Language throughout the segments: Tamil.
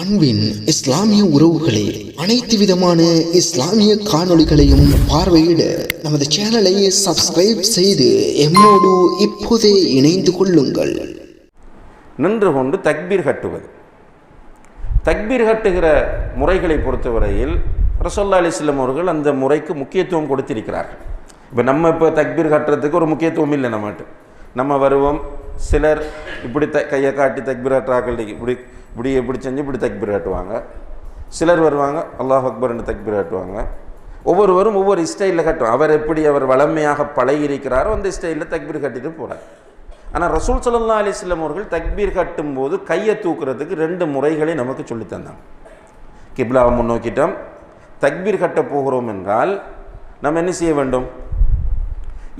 அன்பின் இஸ்லாமிய உறவுகளே அனைத்து விதமான இஸ்லாமிய காணொளிகளையும் பார்வையிட நமது சேனலை சப்ஸ்கிரைப் செய்து எம்மோடு இப்போதே இணைந்து கொள்ளுங்கள். நின்று கொண்டு தக்பீர் கட்டுவது. தக்பீர் கட்டுகிற முறைகளை பொறுத்தவரையில் ரசோல்லா அலிஸ்லம் அவர்கள் அந்த முறைக்கு முக்கியத்துவம் கொடுத்திருக்கிறார்கள். இப்போ நம்ம இப்போ தக்பீர் கட்டுறதுக்கு ஒரு முக்கியத்துவம் இல்லை நம்மகிட்ட. நம்ம வருவோம் சிலர் இப்படி த கையை காட்டி தக்பீர் கட்டுறாக்கள் இப்படி இப்படி இப்படி செஞ்சு இப்படி தக்பீர் கட்டுவாங்க. சிலர் வருவாங்க அல்லாஹ் அக்பர்னு தக்பீர் கட்டுவாங்க. ஒவ்வொருவரும் ஒவ்வொரு ஸ்டைலில் கட்டுவாங்க. அவர் எப்படி அவர் வளமையாக பழகியிருக்கிறாரோ அந்த ஸ்டைலில் தக்பீர் கட்டிட்டு போகிறார் ஆனால் ரசூல் சல்லா அலிஸ்லாம் அவர்கள் தக்பீர் கட்டும்போது கையை தூக்குறதுக்கு ரெண்டு முறைகளை நமக்கு சொல்லித்தந்தாங்க கிப்லாவை முன்னோக்கிட்டோம். தக்பீர் கட்ட போகிறோம் என்றால் நம்ம என்ன செய்ய வேண்டும்?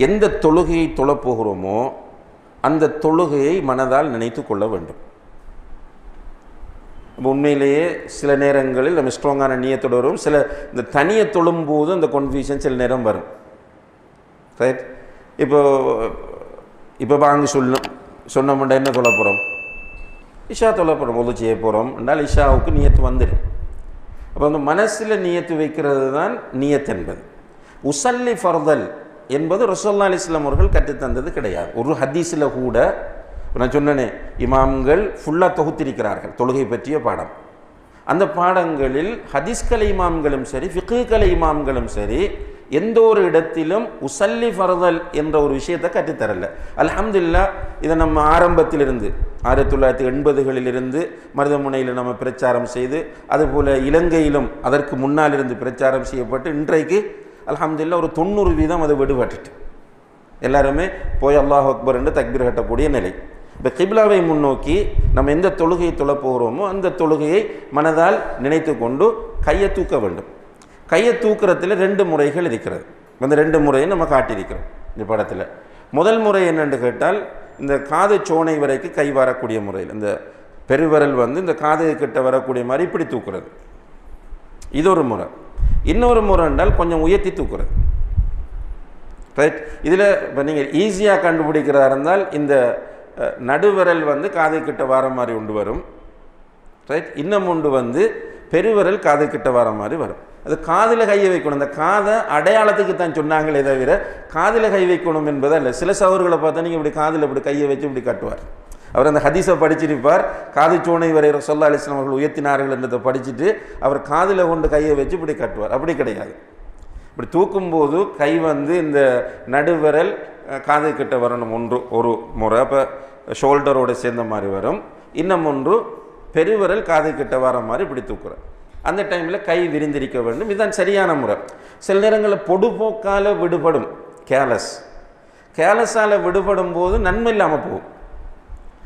எந்த தொழுகையை தொழப்போகிறோமோ அந்த தொழுகையை மனதால் நினைத்து கொள்ள வேண்டும். அப்ப உண்மையிலேயே சில நேரங்களில் நம்ம ஸ்ட்ராங்கான நீயத்தோடு வரும் சில இந்த தனியை தொழும்போது அந்த கன்ஃபியூஷன் சில நேரம் வரும். ரைட் இப்போ இப்போ வாங்க சொல்லணும் சொன்னோம்னா என்ன சொல்ல போகிறோம் இஷா தொல்ல போகிறோம் ஒது செய்ய போகிறோம் என்றால் இஷாவுக்கு நியத்து வந்துடும். அப்போ அந்த மனசில் நியத்து வைக்கிறது தான் நியத் என்பது. உசல்லி ஃபர்தல் என்பது ரசோல்லா அலிஸ்லாம் அவர்கள் கற்றுத்தந்தது கிடையாது. ஒரு ஹதீஸில் கூட நான் சொன்னனே இமாம்கள் ஃபுல்லாக தொகுத்திருக்கிறார்கள் தொழுகை பற்றிய பாடம். அந்த பாடங்களில் ஹதீஸ்கலை இமாம்களும் சரி ஃபிக்குகலை இமாம்களும் சரி எந்த ஒரு இடத்திலும் உசல்லி ஃபர்தல் என்ற ஒரு விஷயத்தை கற்றுத்தரல. அலமதுல்லா இதை நம்ம ஆரம்பத்திலிருந்து ஆயிரத்தி தொள்ளாயிரத்தி எண்பதுகளிலிருந்து மருதமுனையில் நம்ம பிரச்சாரம் செய்து அதுபோல் இலங்கையிலும் அதற்கு முன்னால் இருந்து பிரச்சாரம் செய்யப்பட்டு இன்றைக்கு அலமதுல்லா ஒரு தொண்ணூறு வீதம் அது விடுபட்டுட்டு. எல்லாருமே போய் அல்லாஹ் அக்பர் என்று தக்பீர் கட்டக்கூடிய நிலை. இப்போ கிபிலாவை முன்னோக்கி நம்ம எந்த தொழுகையை தொழப் போகிறோமோ அந்த தொழுகையை மனதால் நினைத்து கொண்டு கையை தூக்க வேண்டும். கையை தூக்கிறதுல ரெண்டு முறைகள் இருக்கிறது. அந்த ரெண்டு முறையை நம்ம காட்டியிருக்கிறோம் இந்த படத்தில். முதல் முறை என்னென்று கேட்டால் இந்த காது சோனை வரைக்கும் கை வரக்கூடிய முறையில் இந்த பெருவிரல் வந்து இந்த காது கிட்ட வரக்கூடிய மாதிரி இப்படி தூக்குறது. இது ஒரு முறை. இன்னொரு முறை என்றால் கொஞ்சம் உயர்த்தி தூக்குறது. ரைட் இதில் இப்போ நீங்கள் ஈஸியாக கண்டுபிடிக்கிறதா இருந்தால் இந்த நடுவிரல் வந்து காது கிட்ட வர மாதிரி உண்டு வரும். ரைட் இன்னும் உண்டு வந்து பெருவிரல் காது கிட்ட வர மாதிரி வரும். அது காதில் கை வைக்கணும். இந்த காதை அடையாளத்துக்கு தான் சொன்னாங்களே தவிர காதில் கை வைக்கணும் என்பதை இல்லை சில சவர்களை பார்த்தா நீங்கள் இப்படி காதில் இப்படி கையை வச்சு இப்படி கட்டுவார். அவர் அந்த ஹதீஸை படிச்சிருப்பார். காது சோனை வரை சொல்லா அலிஸ்லாம் அவர்கள் உயர்த்தினார்கள் என்றதை படிச்சுட்டு அவர் காதில் கொண்டு கையை வச்சு இப்படி கட்டுவார். அப்படி கிடையாது. இப்படி தூக்கும்போது கை வந்து இந்த நடுவிரல் காதை காது கிட்ட வரணும் ஒன்று ஒரு முறை. அப்போ ஷோல்டரோடு சேர்ந்த மாதிரி வரும். இன்னும் ஒன்று பெருவிரல் காது கிட்ட வர மாதிரி இப்படி தூக்குறேன் அந்த டைமில் கை விரிந்திருக்க வேண்டும். இதுதான் சரியான முறை. சில நேரங்களில் பொடுபோக்கால் விடுபடும். கேலஸ் கேலஸால் விடுபடும் போது நன்மை இல்லாமல் போகும்.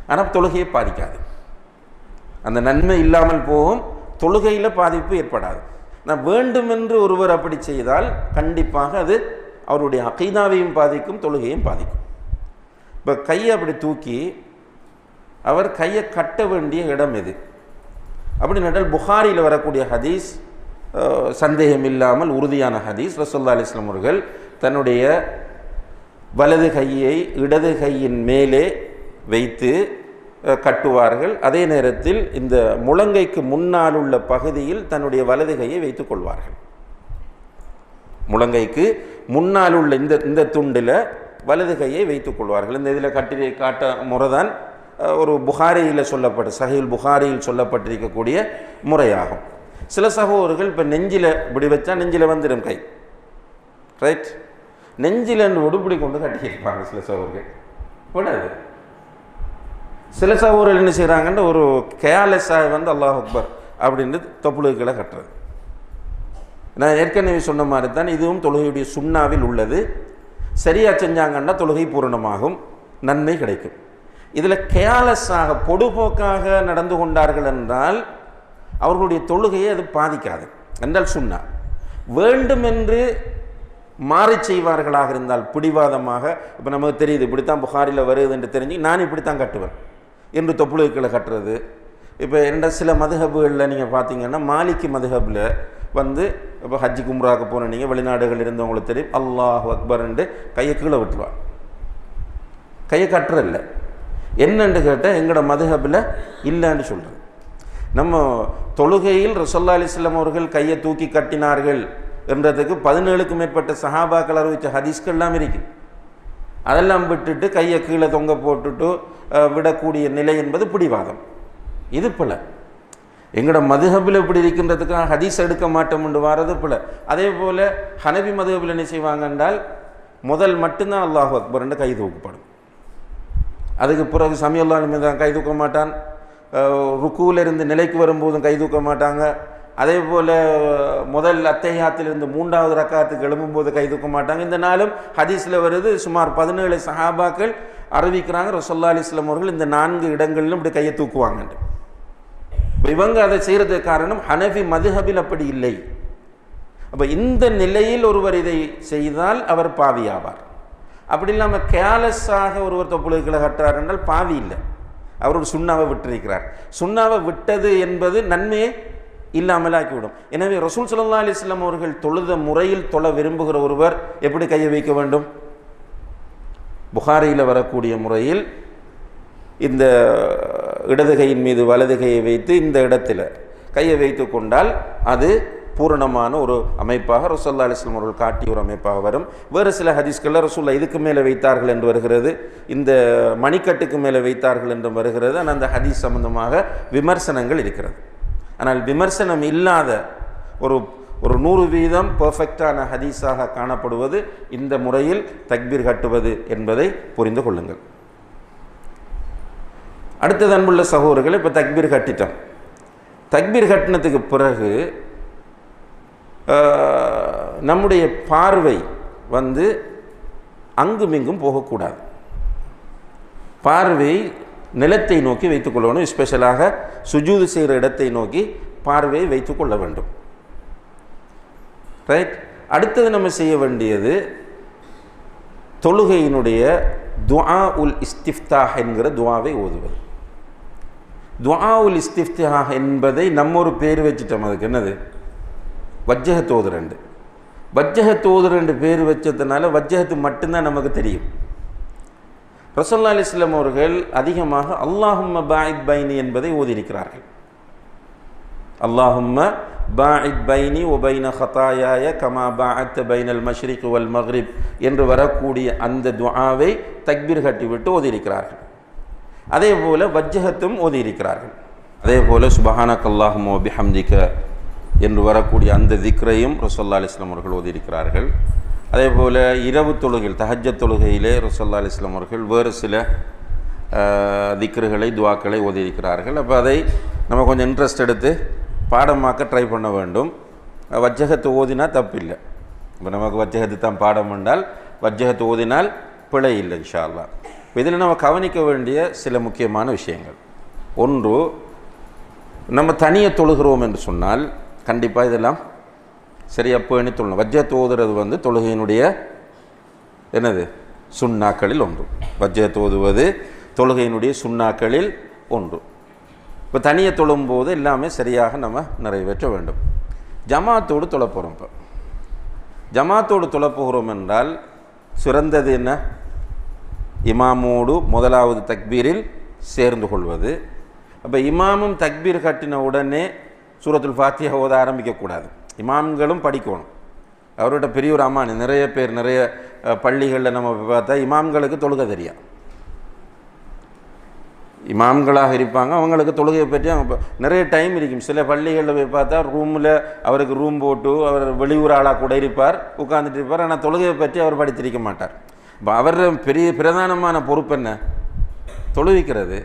ஆனால் தொழுகையை பாதிக்காது. அந்த நன்மை இல்லாமல் போகும். தொழுகையில் பாதிப்பு ஏற்படாது. நான் வேண்டுமென்று ஒருவர் அப்படி செய்தால் கண்டிப்பாக அது அவருடைய அகைதாவையும் பாதிக்கும் தொழுகையும் பாதிக்கும். இப்போ கையை அப்படி தூக்கி அவர் கையை கட்ட வேண்டிய இடம் எது அப்படி நட்டால் புகாரியில் வரக்கூடிய ஹதீஸ் சந்தேகம் இல்லாமல் உறுதியான ஹதீஸ். ரசோல்லா அலிஸ்லாம் அவர்கள் தன்னுடைய வலது கையை இடது கையின் மேலே வைத்து கட்டுவார்கள். அதே நேரத்தில் இந்த முழங்கைக்கு முன்னால் உள்ள பகுதியில் தன்னுடைய வலது கையை வைத்துக் கொள்வார்கள். முழங்கைக்கு முன்னால் உள்ள இந்த இந்த துண்டில் வலது கையை வைத்துக் கொள்வார்கள். இந்த இதில் கட்டி காட்ட முறைதான் தான் ஒரு புகாரியில் சொல்லப்பட்ட சகையில் புகாரியில் சொல்லப்பட்டிருக்கக்கூடிய முறையாகும். சில சகோதரர்கள் இப்போ நெஞ்சில் இப்படி வச்சா நெஞ்சில் வந்துடும் கை. ரைட் நெஞ்சில் உடுப்பிடி கொண்டு கட்டியிருப்பாங்க சில சகோதரர்கள். விடாது. சில சகோதரர்கள் என்ன செய்கிறாங்கன்னு ஒரு கேர்லெஸ்ஸாக வந்து அல்லாஹ் அக்பர் அப்படின்னு தொப்புளுக்களை கட்டுறது. நான் ஏற்கனவே சொன்ன மாதிரி தான் இதுவும் தொழுகையுடைய சுண்ணாவில் உள்ளது. சரியாக செஞ்சாங்கன்னா தொழுகை பூரணமாகும் நன்மை கிடைக்கும். இதில் கேலஸாக பொடுபோக்காக நடந்து கொண்டார்கள் என்றால் அவர்களுடைய தொழுகையை அது பாதிக்காது. என்றால் சொன்னார் வேண்டுமென்று மாறி செய்வார்களாக இருந்தால் பிடிவாதமாக இப்போ நமக்கு தெரியுது இப்படித்தான் புகாரில் வருது என்று தெரிஞ்சு நான் இப்படித்தான் கட்டுவேன் என்று தொப்புளுக்களை கட்டுறது. இப்போ என்ன சில மதுஹபுகளில் நீங்கள் பார்த்தீங்கன்னா மாலிக்கு மதுஹபில் வந்து இப்போ ஹஜ்ஜி கும்ராக்கு போன நீங்கள் வெளிநாடுகள் இருந்தவங்களுக்கு தெரியும். அல்லாஹ் அக்பர்ன்ட்டு கையை கீழே விட்டுருவான் கையை கட்டுறதில்ல. என்னன்னு கேட்டால் எங்களோட மதுஹபில் இல்லைன்னு சொல்கிறது நம்ம தொழுகையில் ரசல்லா அலிஸ்லாம் அவர்கள் கையை தூக்கி கட்டினார்கள் என்றதுக்கு பதினேழுக்கும் மேற்பட்ட சஹாபாக்கள் அறிவித்த ஹதீஸ்கள்லாம் இருக்குது அதெல்லாம் விட்டுட்டு கையை கீழே தொங்க போட்டுட்டு விடக்கூடிய நிலை என்பது பிடிவாதம். இது பிழ எங்களோட மதுஹபில் இப்படி இருக்கின்றதுக்காக ஹதீஸ் எடுக்க மாட்டோம் என்று வாரது போல். அதே போல் ஹனபி மதுஹபில் என்ன செய்வாங்க என்றால் முதல் மட்டும்தான் அல்லாஹ் அக்பர் என்று கை தூக்கப்படும். அதுக்கு பிறகு சமயல்லான் மீது கை தூக்க மாட்டான். அஹ் இருந்து நிலைக்கு வரும்போதும் கை தூக்க மாட்டாங்க. அதே போல் முதல் அத்தையாத்திலிருந்து மூன்றாவது ரக்காத்துக்கு எழும்பும்போது கை தூக்க மாட்டாங்க. இந்த நாளும் ஹதீஸில் வருது சுமார் பதினேழு சஹாபாக்கள் அறிவிக்கிறாங்க. ரசல்லா அலிஸ்லாம் அவர்கள் இந்த நான்கு இடங்களிலும் இப்படி கையை தூக்குவாங்கன்ட்டு இப்ப இவங்க அதை செய்கிறதுக்கு காரணம் ஹனஃபி மதுஹபில் அப்படி இல்லை. அப்போ இந்த நிலையில் ஒருவர் இதை செய்தால் அவர் பாவி ஆவார் அப்படி இல்லாமல் கேலஸாக ஒருவர் தொப்புளுக்களை கட்டுறார் என்றால் பாவி இல்லை. அவர் ஒரு சுண்ணாவை விட்டிருக்கிறார். சுண்ணாவை விட்டது என்பது நன்மையை இல்லாமலாக்கிவிடும். எனவே ரசூல் ஸல்லல்லாஹு அலிஸ்லாம் அவர்கள் தொழுத முறையில் தொழ விரும்புகிற ஒருவர் எப்படி கையை வைக்க வேண்டும்? புகாரியில் வரக்கூடிய முறையில் இந்த இடது கையின் மீது வலது கையை வைத்து இந்த இடத்துல கையை வைத்து கொண்டால் அது பூரணமான ஒரு அமைப்பாக ரசோல்லா அலிஸ்லாம் அவர்கள் காட்டிய ஒரு அமைப்பாக வரும். வேறு சில ஹதீஸ்களில் ரசூல்லா இதுக்கு மேலே வைத்தார்கள் என்று வருகிறது. இந்த மணிக்கட்டுக்கு மேலே வைத்தார்கள் என்று வருகிறது. ஆனால் அந்த ஹதீஸ் சம்பந்தமாக விமர்சனங்கள் இருக்கிறது. ஆனால் விமர்சனம் இல்லாத ஒரு ஒரு நூறு வீதம் பர்ஃபெக்டான ஹதீஸாக காணப்படுவது இந்த முறையில் தக்பீர் கட்டுவது என்பதை புரிந்து கொள்ளுங்கள். அடுத்தது அன்புள்ள சகோதரர்கள் இப்போ தக்பீர் கட்டிட்டோம். தக்பீர் கட்டினத்துக்கு பிறகு நம்முடைய பார்வை வந்து அங்குமிங்கும் போகக்கூடாது. பார்வை நிலத்தை நோக்கி வைத்துக்கொள்ளணும் ஸ்பெஷலாக சுஜூது செய்கிற இடத்தை நோக்கி பார்வையை வைத்துக்கொள்ள வேண்டும். ரைட் அடுத்தது நம்ம செய்ய வேண்டியது தொழுகையினுடைய துவா உல் இஸ்திஃப்தா என்கிற துவாவை ஓதுவது. துவாவுல் இஸ்திஃப்திஹா என்பதை நம்ம ஒரு பேர் வச்சுட்டோம். அதுக்கு என்னது? வஜ்ஜக ஓதுரண்டு வஜ்ஜக ஓதுரண்டு பேர் வச்சதுனால வஜ்ஜகத்து மட்டும்தான் நமக்கு தெரியும். ரசல்லா அலிஸ்லாம் அவர்கள் அதிகமாக அல்லாஹும்ம பாயித் பைனி என்பதை ஓதியிருக்கிறார்கள். அல்லாஹும்ம பாயித் பைனி ஒபைன ஹதாயாய கமா பாஅத்த பைனல் மஷ்ரிக் வல் மஹ்ரிப் என்று வரக்கூடிய அந்த துவாவை தக்பீர் கட்டிவிட்டு ஓதியிருக்கிறார்கள். அதே போல் வஜ்ஜகத்தும் ஓதியிருக்கிறார்கள். அதே போல் சுபஹானக் அல்லாஹும் என்று வரக்கூடிய அந்த திக்ரையும் ரசல்லா அலிஸ்லாம் அவர்கள் ஓதியிருக்கிறார்கள். அதே போல் இரவு தொழுகையில் தஹஜ்ஜத் தொழுகையிலே ரசல்லா அலிஸ்லாம் அவர்கள் வேறு சில திக்ருகளை துவாக்களை ஓதியிருக்கிறார்கள். அப்போ அதை நம்ம கொஞ்சம் இன்ட்ரெஸ்ட் எடுத்து பாடமாக்க ட்ரை பண்ண வேண்டும். வஜ்ஜகத்தை ஓதினா தப்பில்லை. இப்போ நமக்கு வஜ்ஜகத்து தான் பாடம் என்றால் வஜ்ஜகத்தை ஓதினால் பிழை இல்லை இன்ஷா அல்லா இதில் நம்ம கவனிக்க வேண்டிய சில முக்கியமான விஷயங்கள். ஒன்று நம்ம தனியை தொழுகிறோம் என்று சொன்னால் கண்டிப்பாக இதெல்லாம் சரியாக பேணி தொழணும். வஜ்ஜ தோதுறது வந்து தொழுகையினுடைய என்னது? சுண்ணாக்களில் ஒன்று. வஜ்ஜ தோதுவது தொழுகையினுடைய சுண்ணாக்களில் ஒன்று. இப்போ தனியை தொழும்போது எல்லாமே சரியாக நம்ம நிறைவேற்ற வேண்டும். ஜமாத்தோடு தொழப்போகிறோம் இப்போ. ஜமாத்தோடு தொழப்போகிறோம் என்றால் சிறந்தது என்ன? இமாமோடு முதலாவது தக்பீரில் சேர்ந்து கொள்வது. அப்போ இமாமும் தக்பீர் கட்டின உடனே சூரத்துல் ஃபாத்தியா ஓத ஆரம்பிக்கக்கூடாது. இமாம்களும் படிக்கணும். அவரோட பெரிய ஒரு அம்மானு நிறைய பேர் நிறைய பள்ளிகளில் நம்ம பார்த்தா இமாம்களுக்கு தொழுகை தெரியும். இமாம்களாக இருப்பாங்க அவங்களுக்கு தொழுகையை பற்றி அவங்க நிறைய டைம் இருக்கும். சில பள்ளிகளில் போய் பார்த்தா ரூமில் அவருக்கு ரூம் போட்டு அவர் வெளியூர் ஆளாக கூட இருப்பார் உட்காந்துட்டு இருப்பார். ஆனால் தொழுகையை பற்றி அவர் படித்திருக்க மாட்டார். அவர் பெரிய பிரதானமான பொறுப்பு என்ன? தொழுவிக்கிறது.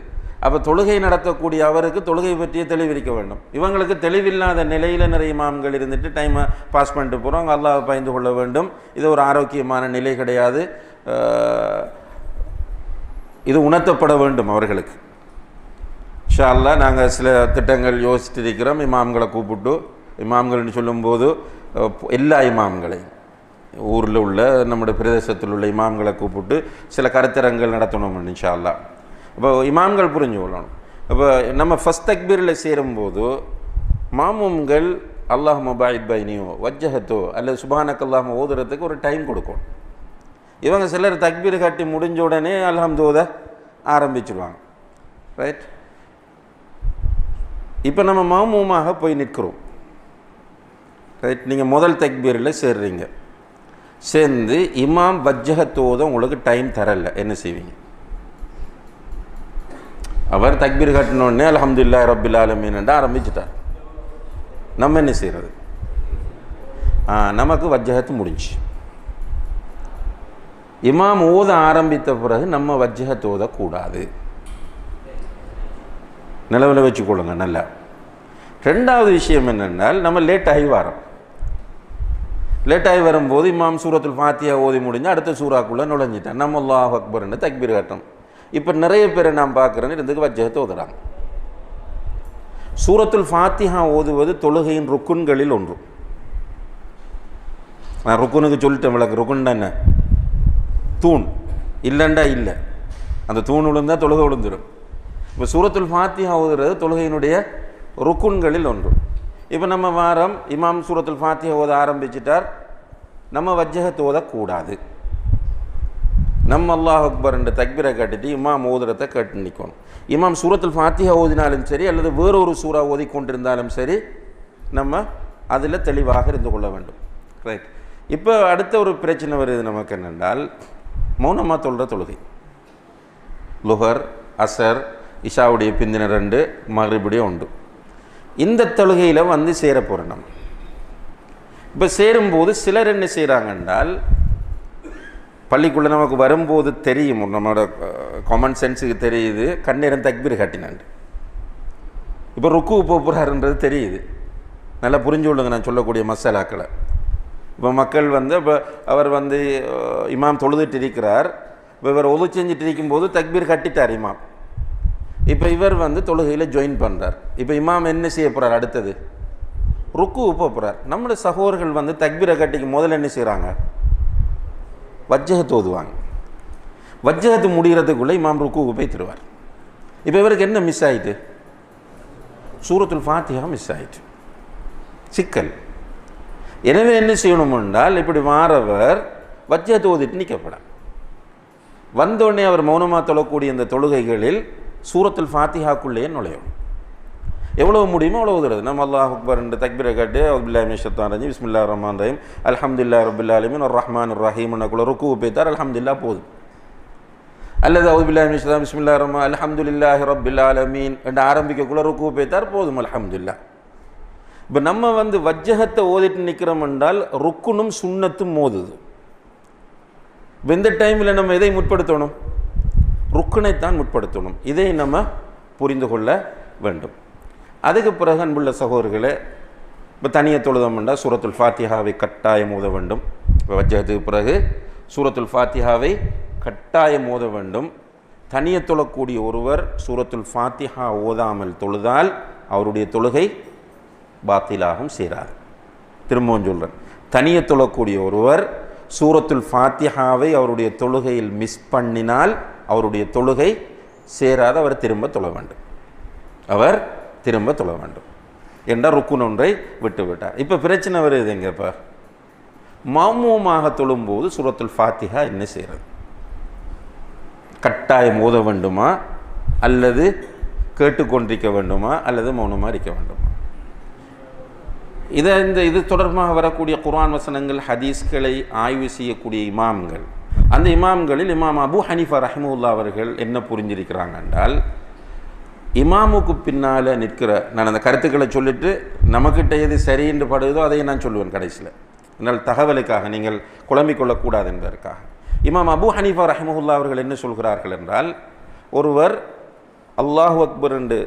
அப்போ தொழுகை நடத்தக்கூடிய அவருக்கு தொழுகை பற்றிய தெளிவிக்க வேண்டும். இவங்களுக்கு தெளிவில்லாத நிலையில் நிறைய இமாம்கள் இருந்துட்டு டைமை பாஸ் பண்ணிட்டு போகிறோம் அல்லாஹ் பயந்து கொள்ள வேண்டும். இது ஒரு ஆரோக்கியமான நிலை கிடையாது. இது உணர்த்தப்பட வேண்டும் அவர்களுக்கு. ஷா அல்லாஹ் நாங்கள் சில திட்டங்கள் யோசித்திருக்கிறோம் இமாம்களை கூப்பிட்டு இமாம்கள்னு சொல்லும்போது எல்லா இமாம்களையும். ஊரில் உள்ள நம்முடைய பிரதேசத்தில் உள்ள இமாம்களை கூப்பிட்டு சில கருத்தரங்கள் நடத்தணும் இன்ஷா இப்போ இமாம்கள் புரிஞ்சு கொள்ளணும். இப்போ நம்ம ஃபஸ்ட் தக்பீரில் சேரும்போது மாமும்கள் அல்லாஹ் மபாயித் பைனியோ வஜ்ஜஹத்தோ அல்லது சுபானக் அல்லாஹ் ஓதுறதுக்கு ஒரு டைம் கொடுக்கும் இவங்க சிலர் தக்பீர் கட்டி முடிஞ்ச உடனே அல்ஹம்து ஆரம்பிச்சிடுவாங்க ரைட் இப்போ நம்ம மாமூமாக போய் நிற்கிறோம். ரைட் நீங்கள் முதல் தக்பீரில் சேர்றீங்க. சேர்ந்து இமாம் வஜ்ஜகத்தோத உங்களுக்கு டைம் தரல. என்ன செய்வீங்க? அவர் தக்பீர் கட்டினோடனே அலமதுல்லா ரபில் ஆலமீன் ஆரம்பிச்சிட்டார். நம்ம என்ன செய்கிறது நமக்கு வஜ்ஜகத்து முடிஞ்சு இமாம் ஓத ஆரம்பித்த பிறகு நம்ம வஜ்ஜகத்து ஓதக்கூடாது. நிலவில் வச்சுக்கொள்ளுங்க நல்லா. ரெண்டாவது விஷயம் என்னென்னால் நம்ம லேட் ஆகி வரோம். லேட்டாகி வரும்போது இமாம் சூரத்துல் ஃபாத்தியா ஓதி முடிஞ்சு அடுத்த சூறாக்குள்ளே நுழைஞ்சிட்டேன். நம்ம அல்லாஹ் அக்பர்னு தக்பீர் கட்டம். இப்போ நிறைய பேரை நான் பார்க்குறேன்னு இருந்துக்கு வஜ்ஜகத்தை ஓதுறாங்க சூரத்துல் ஃபாத்திஹா ஓதுவது தொழுகையின் ருக்குன்களில் ஒன்று. நான் ருக்குனுக்கு சொல்லிட்டேன் விளக்கு ருக்குன்னா என்ன? தூண். இல்லைண்டா இல்லை. அந்த தூண் விழுந்தா தொழுகை விழுந்துடும் இப்போ சூரத்துல் ஃபாத்திஹா ஓதுறது தொழுகையினுடைய ருக்குன்களில் ஒன்று. இப்போ நம்ம வாரம் இமாம் சூரத்துல் ஃபாத்திய ஓத ஆரம்பிச்சிட்டார். நம்ம வஜ்ஜகத்தை ஓதக்கூடாது. நம்ம அல்லாஹ் அக்பர் என்ற தக்பீரை கட்டிட்டு இமாம் ஓதுறதை கட்டி நிற்கணும் இமாம் சூரத்தில் ஃபாத்திஹா ஓதினாலும் சரி அல்லது வேறொரு சூறா ஓதி கொண்டிருந்தாலும் சரி நம்ம அதில் தெளிவாக இருந்து கொள்ள வேண்டும். ரைட் இப்போ அடுத்த ஒரு பிரச்சனை வருது நமக்கு என்னென்றால் மௌனமாக தொழுற தொழுகை. லுஹர் அசர் இஷாவுடைய பிந்தின ரெண்டு மறுபடியும் உண்டு இந்த தொழுகையில் வந்து சேர போகிறோம் நம்ம. இப்போ சேரும்போது சிலர் என்ன செய்கிறாங்க என்றால் பள்ளிக்குள்ளே நமக்கு வரும்போது தெரியும் நம்மளோட காமன் சென்ஸுக்கு தெரியுது கண்ணீரன் தக்பீர் கட்டினாண்டு இப்போ ருக்கு போகிறாருன்றது தெரியுது. நல்லா புரிஞ்சு கொள்ளுங்க நான் சொல்லக்கூடிய மசாலாக்களை. இப்போ மக்கள் வந்து இப்போ அவர் வந்து இமாம் தொழுதுட்டு இருக்கிறார். இப்போ இவர் ஒது செஞ்சுட்டு இருக்கும்போது தக்பீர் கட்டிட்டார் இமாம். இப்போ இவர் வந்து தொழுகையில் ஜாயின் பண்ணுறார் இப்போ இமாம் என்ன செய்ய போகிறார் அடுத்தது? ருக்கு போகிறார் நம்மளோட சகோதரர்கள் வந்து தக்பீரை கட்டிக்கு முதல்ல என்ன செய்கிறாங்க வஜ்ஜகத்து ஓதுவாங்க. வஜ்ஜகத்து முடிகிறதுக்குள்ளே இமாம் ருக்கு போய் தருவார். இப்போ இவருக்கு என்ன மிஸ் ஆயிட்டு? சூரத்துல் ஃபாத்தியா மிஸ் ஆயிட்டு. சிக்கல். எனவே என்ன செய்யணும் என்றால் இப்படி மாறவர் வஜ்ஜகத்து ஓதிட்டு நிற்கப்பட வந்தோடனே அவர் மௌனமாக தொழக்கூடிய இந்த தொழுகைகளில் சூரத்தில் ஃபாத்திஹாக்குள்ளேயே நுழையும். எவ்வளவு முடியுமோ அவ்வளோ உதவுது நம்ம அல்லாஹ் அக்பர் ரெண்டு தக்பீரை காட்டு அப்துல்லா மிஷத்தான் ரஜி பிஸ்மில்லா ரஹ்மான் ரஹீம் அலமதுல்லா ரபுல்லா அலமின் ஒரு ரஹ்மான் ரஹீம் ருக்கு பேத்தார் அலமதுல்லா போதும். அல்லது அவுதுல்லா மிஷத்தா பிஸ்மில்லா ரஹ்மா அலமதுல்லாஹி ரபில் ஆலமீன் என்று ஆரம்பிக்கக்குள்ள ருக்கு பேத்தார் போதும் அலமதுல்லா இப்போ நம்ம வந்து வஜ்ஜகத்தை ஓதிட்டு நிற்கிறோம் என்றால் ருக்குனும் சுண்ணத்தும் மோதுது. இப்போ இந்த டைமில் நம்ம எதை முற்படுத்தணும்? ருக்குனைத்தான் முற்படுத்தணும் இதை நம்ம புரிந்து கொள்ள வேண்டும். அதுக்கு பிறகு அன்புள்ள சகோதரர்களே இப்போ தனியை தொழுதம்னா சூரத்துல் ஃபாத்திஹாவை கட்டாயம் ஓத வேண்டும். இப்போ வஜ்ஜகத்துக்கு பிறகு சூரத்துல் ஃபாத்திஹாவை கட்டாயம் ஓத வேண்டும். தனியை தொழக்கூடிய ஒருவர் சூரத்துல் ஃபாத்திஹா ஓதாமல் தொழுதால் அவருடைய தொழுகை பாத்திலாகும் சேராது. திரும்பவும் சொல்கிறேன் தனியை தொழக்கூடிய ஒருவர் சூரத்துல் ஃபாத்திஹாவை அவருடைய தொழுகையில் மிஸ் பண்ணினால் அவருடைய தொழுகை சேராத அவர் திரும்ப தொழ வேண்டும். அவர் திரும்ப தொழ வேண்டும். என்ற ருக்குன் ஒன்றை விட்டு விட்டார். இப்போ பிரச்சனை வருது எங்கப்பா? மாமூமாக தொழும்போது சுரத்துல் ஃபாத்திஹா என்ன செய்கிறது கட்டாயம் ஓத வேண்டுமா? அல்லது கேட்டுக்கொண்டிருக்க வேண்டுமா? அல்லது மௌனமாக இருக்க வேண்டுமா? இதை இந்த இது தொடர்பாக வரக்கூடிய குர்ஆன் வசனங்கள் ஹதீஸ்களை ஆய்வு செய்யக்கூடிய இமாம்கள் அந்த இமாம்களில் இமாம் அபு ஹனீஃபா ரஹிமுல்லா அவர்கள் என்ன புரிஞ்சிருக்கிறாங்க என்றால் இமாமுக்கு பின்னால் நிற்கிற நான் அந்த கருத்துக்களை சொல்லிட்டு நமக்கிட்ட எது சரி என்று படுதோ அதை நான் சொல்லுவேன் கடைசியில். என்னால் தகவலுக்காக நீங்கள் குழம்பிக் கொள்ளக்கூடாது என்பதற்காக. இமாம் அபு ஹனீஃபா ரஹிமுல்லா அவர்கள் என்ன சொல்கிறார்கள் என்றால் ஒருவர் அல்லாஹு அக்பர் என்று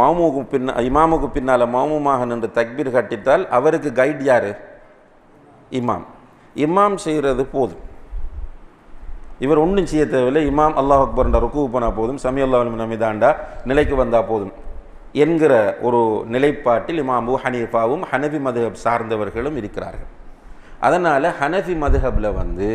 மாமுக்கு பின்ன இமாமுக்கு பின்னால் மாமுமாக நின்று தக்பீர் கட்டித்தால் அவருக்கு கைட் யார்? இமாம். இமாம் செய்கிறது போதும். இவர் ஒன்றும் செய்ய தேவையில்லை. இமாம் அல்லாஹ் அக்பர்ன்ற ருக்கு போனால் போதும். சமி அல்லாஹ் நமிதாண்டா நிலைக்கு வந்தால் போதும் என்கிற ஒரு நிலைப்பாட்டில் இமாம் அபு ஹனீஃபாவும் ஹனபி மதுஹப் சார்ந்தவர்களும் இருக்கிறார்கள். அதனால் ஹனஃபி மதுஹபில் வந்து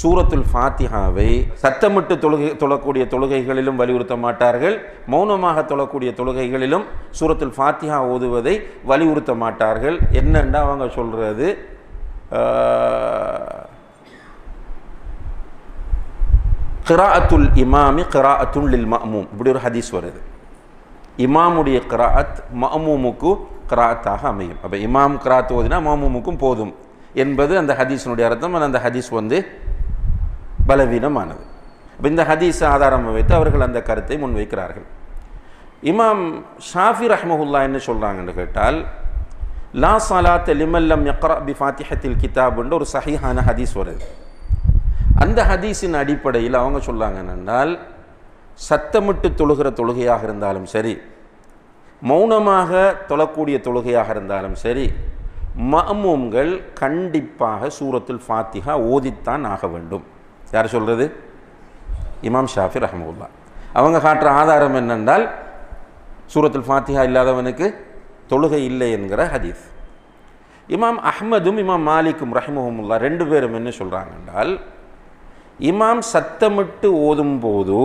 சூரத்துல் ஃபாத்திஹாவை சத்தமிட்டு தொழுகை தொழக்கூடிய தொழுகைகளிலும் வலியுறுத்த மாட்டார்கள். மௌனமாக தொழக்கூடிய தொழுகைகளிலும் சூரத்துல் ஃபாத்திஹா ஓதுவதை வலியுறுத்த மாட்டார்கள். என்னென்னா அவங்க சொல்கிறது கிராஅத்துல் இமாமி கிராஅத்துல் லில் மஅமூம் இப்படி ஒரு ஹதீஸ் வருது. இமாமுடைய கிராத் மமூமுக்கு கிராத்தாக அமையும். அப்போ இமாம் கிராத் ஓதினா மாமூமுக்கும் போதும் என்பது அந்த ஹதீஸினுடைய அர்த்தம். அந்த ஹதீஸ் வந்து பலவீனமானது. அப்போ இந்த ஹதீஸ் ஆதாரமாக வைத்து அவர்கள் அந்த கருத்தை முன்வைக்கிறார்கள். இமாம் ஷாஃபி ரஹ்மஹுல்லா என்ன சொல்கிறாங்கன்னு கேட்டால் லா சலாத் லிமல்லம் யக்ரா பி ஃபாத்திஹத்தில் கிதாப்ன்ற ஒரு சஹிஹான ஹதீஸ் வருது. அந்த ஹதீஸின் அடிப்படையில் அவங்க சொல்லாங்க என்னென்னால் சத்தமிட்டு தொழுகிற தொழுகையாக இருந்தாலும் சரி மௌனமாக தொழக்கூடிய தொழுகையாக இருந்தாலும் சரி மமூம்கள் கண்டிப்பாக சூரத்துல் ஃபாத்திகா ஓதித்தான் ஆக வேண்டும். யார் சொல்கிறது இமாம் ஷாஃபி ரஹமுல்லா அவங்க காட்டுற ஆதாரம் என்னென்றால் சூரத்துல் ஃபாத்திகா இல்லாதவனுக்கு தொழுகை இல்லை என்கிற ஹதீஸ். இமாம் அஹ்மதும் இமாம் மாலிக்கும் ரஹிமஹமுல்லா ரெண்டு பேரும் என்ன சொல்கிறாங்க என்றால் இமாம் சத்தமிட்டு ஓதும் போது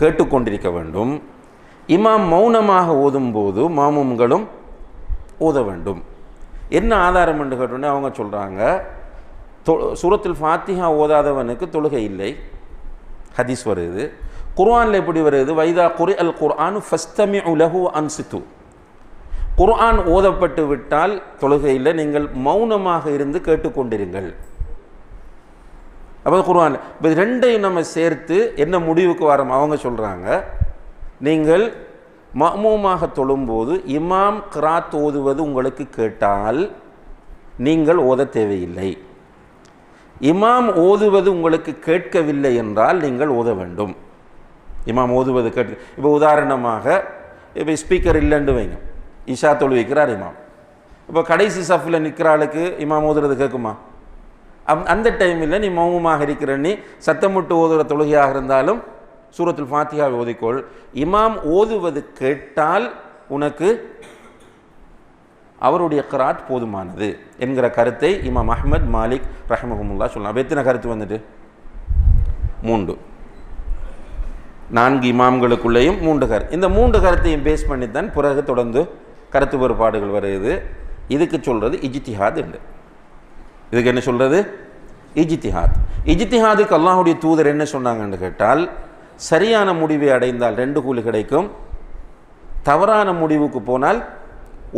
கேட்டுக்கொண்டிருக்க வேண்டும். இமாம் மௌனமாக ஓதும் போது மாமும்களும் ஓத வேண்டும். என்ன ஆதாரம் என்று கேட்டோன்னே அவங்க சொல்கிறாங்க தொ சூரத்தில் ஃபாத்திஹா ஓதாதவனுக்கு தொழுகை இல்லை. ஹதீஸ் வருது. குர்ஆனில் எப்படி வருது? வைதா குரி அல் குர்ஆன் ஃபஸ்தமி உலகு அன்சித்து. குர்ஆன் ஓதப்பட்டு விட்டால் தொழுகையில் நீங்கள் மௌனமாக இருந்து கேட்டுக்கொண்டிருங்கள். அப்போ குர்ஆன் இப்போ ரெண்டையும் நம்ம சேர்த்து என்ன முடிவுக்கு வரோம் அவங்க சொல்கிறாங்க நீங்கள் மமூமாக தொழும்போது இமாம் கிராத் ஓதுவது உங்களுக்கு கேட்டால் நீங்கள் ஓத தேவையில்லை. இமாம் ஓதுவது உங்களுக்கு கேட்கவில்லை என்றால் நீங்கள் ஓத வேண்டும். இமாம் ஓதுவது கேட்க இப்போ உதாரணமாக இப்போ ஸ்பீக்கர் இல்லைன்னு வைங்க இஷா தொழுவிக்கிறார் இமாம். இப்போ கடைசி சஃபில் நிற்கிற ஆளுக்கு இமாம் ஓதுறது கேட்குமா? அப் அந்த டைமில் நீ மௌனமாக இருக்கிற நீ சத்தமிட்டு ஓதுகிற தொழுகையாக இருந்தாலும் சூரத்தில் ஃபாத்தியாவை ஓதிக்கொள். இமாம் ஓதுவது கேட்டால் உனக்கு அவருடைய கராட் போதுமானது என்கிற கருத்தை இமாம் அஹமத் மாலிக் ரஹமஹமுல்லா சொல்லலாம் அப்போ எத்தனை கருத்து வந்துட்டு? மூன்று. நான்கு இமாம்களுக்குள்ளேயும் மூன்று கரு இந்த மூன்று கருத்தையும் பேஸ் பண்ணித்தான் பிறகு தொடர்ந்து கருத்து வேறுபாடுகள் வருது. இதுக்கு சொல்கிறது இஜித்திஹாத் என்று. இதுக்கு என்ன சொல்கிறது இஜித்திஹாத். இஜித்திஹாதுக்கு அல்லாஹுடைய தூதர் என்ன சொன்னாங்கன்னு கேட்டால் சரியான முடிவை அடைந்தால் ரெண்டு கூலி கிடைக்கும் தவறான முடிவுக்கு போனால்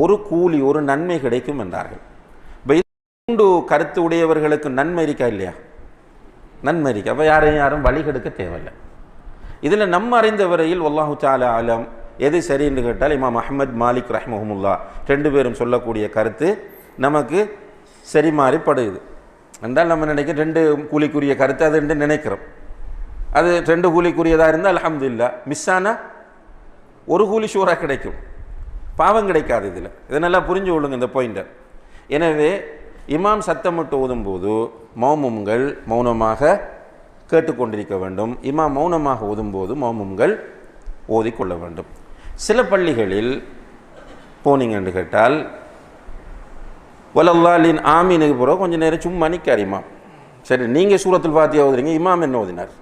ஒரு கூலி ஒரு நன்மை கிடைக்கும் என்றார்கள். இப்போ கருத்து உடையவர்களுக்கு நன்மை இருக்கா இல்லையா? நன்மை இருக்கா? அப்போ யாரையும் யாரும் வழி கெடுக்க தேவையில்லை. இதில் நம்ம அறிந்த வரையில் வல்லாஹு சாலா ஆலம் எது சரின்னு கேட்டால் இமாம் அஹமத் மாலிக் ரஹ்மஹமுல்லா ரெண்டு பேரும் சொல்லக்கூடிய கருத்து நமக்கு சரி மாறி என்றால் நம்ம நினைக்க ரெண்டு கூலிக்குரிய கருத்து அது ரெண்டு நினைக்கிறோம். அது ரெண்டு கூலிக்குரியதாக இருந்தால் அல்ஹம்துலில்லாஹ் மிஸ் ஆனால் ஒரு கூலி ஷூராக கிடைக்கும். பாவம் கிடைக்காது இதில். இதை நல்லா புரிஞ்சு கொள்ளுங்க இந்த பாயிண்ட்டை எனவே இமாம் சத்தமிட்டு ஓதும்போது மௌமும்கள் மௌனமாக கேட்டுக்கொண்டிருக்க வேண்டும். இமாம் மௌனமாக ஓதும்போது மௌமும்கள் ஓதிக்கொள்ள வேண்டும். சில பள்ளிகளில் போனீங்கன்னு கேட்டால் வலல்லாலின் ஆமீனுக்கு பிறகு கொஞ்சம் நேரம் சும்மா நிற்கார் இமாம். சரி நீங்கள் சூரத்தில் பாத்தியா ஓதுறீங்க இமாம் என்ன ஓதினார்?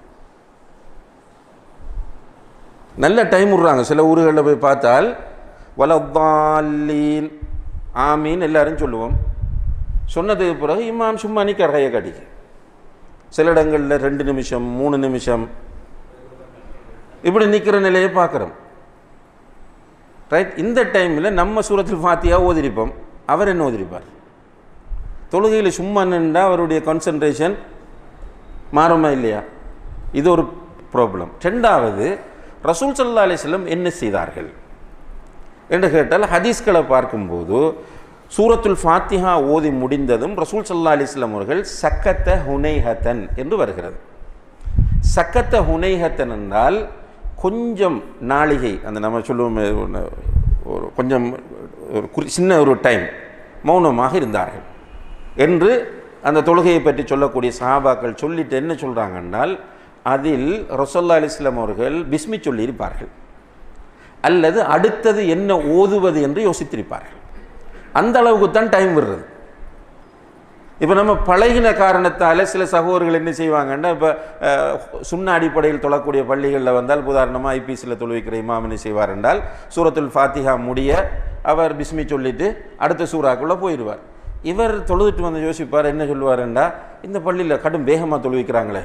நல்ல டைம் விட்றாங்க. சில ஊர்களில் போய் பார்த்தால் வலத்தாலீன் ஆமீன் எல்லாரும் சொல்லுவோம். சொன்னதுக்கு பிறகு இமாம் சும்மா நிற்கார் கையை சில இடங்களில் ரெண்டு நிமிஷம் மூணு நிமிஷம். இப்படி நிற்கிற நிலையை பார்க்குறோம். ரைட் இந்த டைமில் நம்ம சூரத்தில் ஃபாத்தியாக ஓதிரிப்போம். அவர் என்ன ஓதிரிப்பார்? தொழுகையில் சும்மா நின்றா அவருடைய கான்சன்ட்ரேஷன் மாறுமா இல்லையா? இது ஒரு ப்ராப்ளம் ரெண்டாவது ரசூல் சல்லா அலிஸ்லம் என்ன செய்தார்கள்? என்று கேட்டால் ஹதீஸ்களை பார்க்கும்போது சூரத்துல் ஃபாத்திஹா ஓதி முடிந்ததும் ரசூல் சல்லா அலிஸ்லாம் அவர்கள் சக்கத்த ஹுனைஹத்தன் என்று வருகிறது. சக்கத்த ஹுனைஹத்தன் என்றால் கொஞ்சம் நாளிகை அந்த நம்ம சொல்லுவோம் ஒரு கொஞ்சம் ஒரு குறி சின்ன ஒரு டைம் மௌனமாக இருந்தார்கள். என்று அந்த தொழுகையை பற்றி சொல்லக்கூடிய சஹாபாக்கள் சொல்லிட்டு என்ன சொல்கிறாங்கன்னால் அதில் ரொசல்லா அலிஸ்லாம் அவர்கள் பிஸ்மி சொல்லியிருப்பார்கள். அல்லது அடுத்தது என்ன ஓதுவது என்று யோசித்திருப்பார்கள். அந்த அளவுக்கு தான் டைம் விடுறது. இப்போ நம்ம பழகின காரணத்தால் சில சகோதரர்கள் என்ன செய்வாங்கன்னா இப்போ சுண்ண அடிப்படையில் தொழக்கூடிய பள்ளிகளில் வந்தால் உதாரணமாக ஐபிஎஸ்சியில் தொழுவிக்கிற இமாம் என்ன செய்வார் என்றால் சூரத்துல் ஃபாத்திஹா முடிய அவர் பிஸ்மி சொல்லிட்டு அடுத்த சூறாக்குள்ளே போயிடுவார். இவர் தொழுதுட்டு வந்து யோசிப்பார் என்ன சொல்லுவாருண்டா? இந்த பள்ளியில் கடும் வேகமாக தொழுவிக்கிறாங்களே.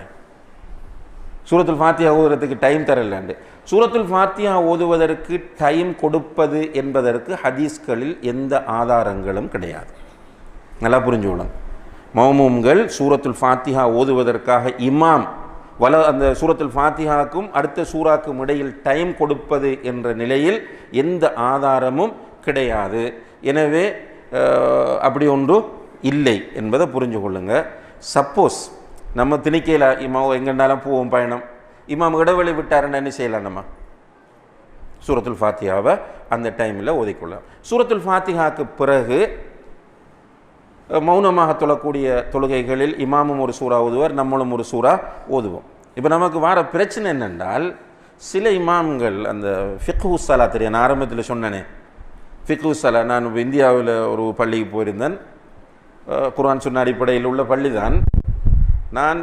சூரத்துல் ஃபாத்தியா ஓதுறதுக்கு டைம் தரலாண்டு. சூரத்துல் ஃபாத்தியா ஓதுவதற்கு டைம் கொடுப்பது என்பதற்கு ஹதீஸ்களில் எந்த ஆதாரங்களும் கிடையாது. நல்லா புரிஞ்சுக்கணும். மௌமூம்கள் சூரத்துல் ஃபாத்திஹா ஓதுவதற்காக இமாம் வல அந்த சூரத்துல் ஃபாத்திஹாக்கும் அடுத்த சூறாக்கும் இடையில் டைம் கொடுப்பது என்ற நிலையில் எந்த ஆதாரமும் கிடையாது. எனவே அப்படி ஒன்று இல்லை என்பதை புரிஞ்சு கொள்ளுங்க. சப்போஸ் நம்ம திணிக்கையில் இமாம் எங்கேனாலும் போவோம் பயணம். இமாம் இடைவெளி விட்டாருன்னு என்ன செய்யலாம் நம்ம? சூரத்துல் ஃபாத்தியாவை அந்த டைமில் ஓதிக்கொள்ளலாம் சூரத்துல் ஃபாத்திகாவுக்கு பிறகு மௌனமாக தொழக்கூடிய தொழுகைகளில் இமாமும் ஒரு சூறா ஓதுவார் நம்மளும் ஒரு சூறா ஓதுவோம். இப்போ நமக்கு வர பிரச்சனை என்னென்றால் சில இமாம்கள் அந்த ஃபிக்ஹு சலா தெரியும். நான் ஆரம்பத்தில் சொன்னனே ஃபிக்ஹு சலா. நான் இப்ப இந்தியாவில் ஒரு பள்ளிக்கு போயிருந்தேன். குரான் சொன்ன அடிப்படையில் உள்ள பள்ளி தான் நான்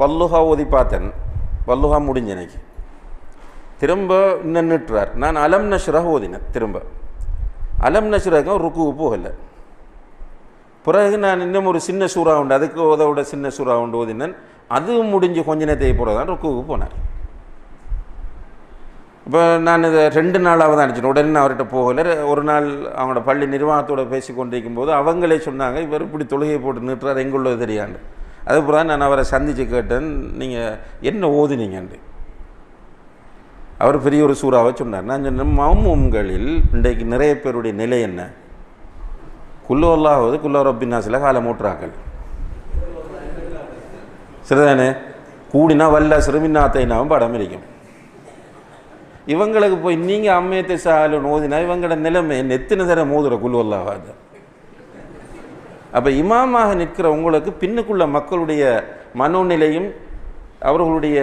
வல்லுஹா ஓதி பார்த்தேன். வல்லுஹா முடிஞ்ச எனக்கு திரும்ப நின்றுட்டுறார். நான் அலம் நஷ்ராக ஓதினேன் திரும்ப. அலம் நஷ்ரகம் ருக்கு போகலை. பிறகு நான் இன்னும் ஒரு சின்ன சூறா உண்டு அதுக்கு உதவோட சின்ன சூறா உண்டு ஓதினேன். அதுவும் முடிஞ்சு கொஞ்ச நேரத்தை போகிறதான் ருக்குவுக்கு போனார். இப்போ நான் இதை ரெண்டு நாளாக தான் அடிச்சேன் உடனே நான் அவர்கிட்ட போகலை. ஒரு நாள் அவங்களோட பள்ளி நிர்வாகத்தோடு பேசி கொண்டிருக்கும் போது அவங்களே சொன்னாங்க இவர் இப்படி தொழுகை போட்டு நிறுத்துறாரு எங்குள்ளது தெரியாண்டு. அதுக்கப்புறம் நான் அவரை சந்தித்து கேட்டேன் நீங்கள் என்ன ஓதுனீங்கண்டு? அவர் பெரிய ஒரு சூறாவை சொன்னார். நான் சொன்னேன் மௌமும்களில் இன்றைக்கு நிறைய பேருடைய நிலை என்ன? குல்லோல்லாவது குல்லோ ரப்பின்னாசில் காலை மூட்டுறாக்கள் சரிதானே கூடினா வல்ல சிறுமின்னாத்தைனாவும் படம் இருக்கும் இவங்களுக்கு போய் நீங்கள் அம்மையத்தை சாலும் ஓதினா இவங்களோட நிலைமை நெத்தின தர மோதுற குல்லு அப்போ இமாமாக நிற்கிற உங்களுக்கு பின்னுக்குள்ள மக்களுடைய மனோநிலையும் அவர்களுடைய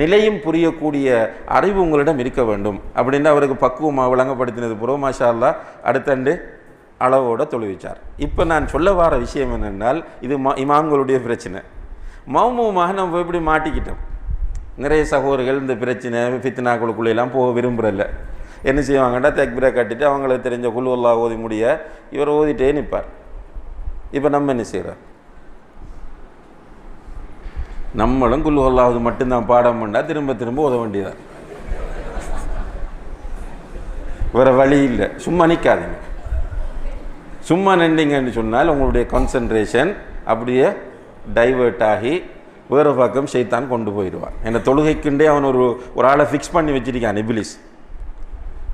நிலையும் புரியக்கூடிய அறிவு உங்களிடம் இருக்க வேண்டும். அப்படின்னு அவருக்கு பக்குவமாக விளங்கப்படுத்தினது பூரா மாஷா அல்லாஹ் அடுத்தண்டு அளவோட தொழுவிச்சார். இப்போ நான் சொல்ல வர விஷயம் என்னென்னால் இது ம இமாம்களுடைய பிரச்சனை. மௌமுமாக நம்ம எப்படி மாட்டிக்கிட்டோம். நிறைய சகோதரிகள் இந்த பிரச்சனை ஃபித்னாக்களுக்குள்ளெல்லாம் போக விரும்புகிறல்ல என்ன செய்வாங்கன்னா தக்பீரை கட்டிட்டு அவங்களுக்கு தெரிஞ்ச குழுவல்லா ஓதி முடிய இவர் ஓதிட்டே நிற்பார். இப்போ நம்ம என்ன செய்கிறோம் நம்மளும் குல்லுவல்லாவது மட்டும்தான் பாடம் பண்ணால் திரும்ப திரும்ப ஓத வேண்டியதான் வேறு வழி இல்லை. சும்மா நிற்காதீங்க சும்மா நின்றீங்கன்னு சொன்னால் உங்களுடைய கான்சன்ட்ரேஷன் அப்படியே டைவர்ட் ஆகி வேறு பக்கம் ஷைத்தான் கொண்டு போயிடுவான். என்னை தொழுகைக்குண்டே அவன் ஒரு ஒரு ஆளை ஃபிக்ஸ் பண்ணி வச்சிருக்கான் இபிலிஸ்.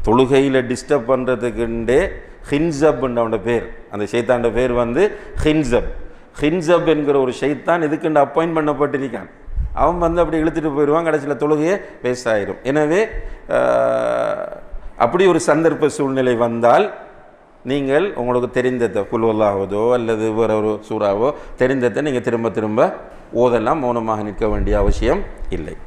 தொழுகையில் டிஸ்டர்ப் பண்ணுறதுக்குண்டே ஹின்சப்ன்ற அவனோட பேர். அந்த ஷைத்தாண்ட பேர் வந்து ஹின்சப். ஹின்சப் என்கிற ஒரு ஷைத்தான் இதுக்குண்டு அப்பாயின்ட் பண்ணப்பட்டிருக்கான். அவன் வந்து அப்படி இழுத்துட்டு போயிடுவான் கடைசியில் தொழுகையே வேஸ்ட் ஆயிரும். எனவே அப்படி ஒரு சந்தர்ப்ப சூழ்நிலை வந்தால் நீங்கள் உங்களுக்கு தெரிந்ததை குல்வல்லாவதோ அல்லது வேற ஒரு சூறாவோ தெரிந்ததை நீங்கள் திரும்ப திரும்ப ஓதெல்லாம் மௌனமாக நிற்க வேண்டிய அவசியம் இல்லை.